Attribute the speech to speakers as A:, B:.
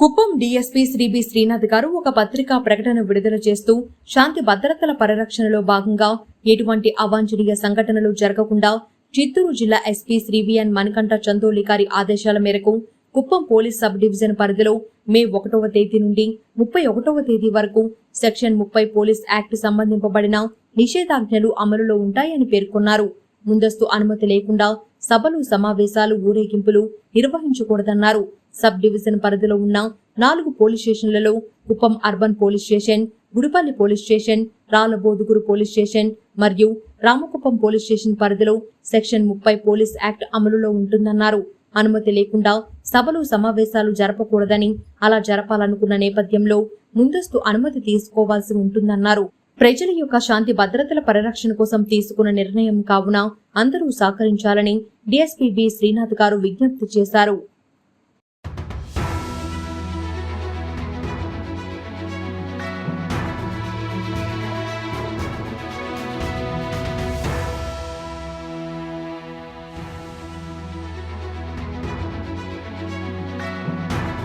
A: Kuppam DSP Shri B Srinath గారు ఒక పత్రికా ప్రకటన విడుదల చేస్తూ శాంతి భద్రతల పరిరక్షణలో భాగంగా ఎటువంటి అవాంఛనీయ సంఘటనలు జరగకుండా చిత్తూరు జిల్లా SP Shri V N Manikanta Chandoli గారి ఆదేశాల మేరకు కుప్పం పోలీస్ సబ్ డివిజన్ పరిధిలో మే ఒకటవ తేదీ నుండి ముప్పై ఒకటవ తేదీ వరకు సెక్షన్ ముప్పై పోలీస్ యాక్ట్ సంబంధింపబడిన నిషేధాజ్ఞలు అమలులో ఉంటాయని పేర్కొన్నారు. ముందస్తు అనుమతి లేకుండా సభలు సమావేశాలు ఊరేగింపులు నిర్వహించకూడదన్నారు. సబ్ డివిజన్ పరిధిలో ఉన్న నాలుగు పోలీస్ స్టేషన్లలో Kuppam urban police station Gudipalli police station Rallabuduguru police station మరియు రామకుప్పం పోలీస్ స్టేషన్ పరిధిలో సెక్షన్ ముప్పై పోలీస్ యాక్ట్ అమలులో ఉంటుందన్నారు. అనుమతి లేకుండా సభలు సమావేశాలు జరపకూడదని అలా జరపాలనుకున్న నేపథ్యంలో ముందస్తు అనుమతి తీసుకోవాల్సి ఉంటుందన్నారు. ప్రజల యొక్క శాంతి భద్రతల పరిరక్షణ కోసం తీసుకున్న నిర్ణయం కావున అందరూ సహకరించాలని డీఎస్పీ బి శ్రీనాథ్ గారు విజ్ఞప్తి చేశారు.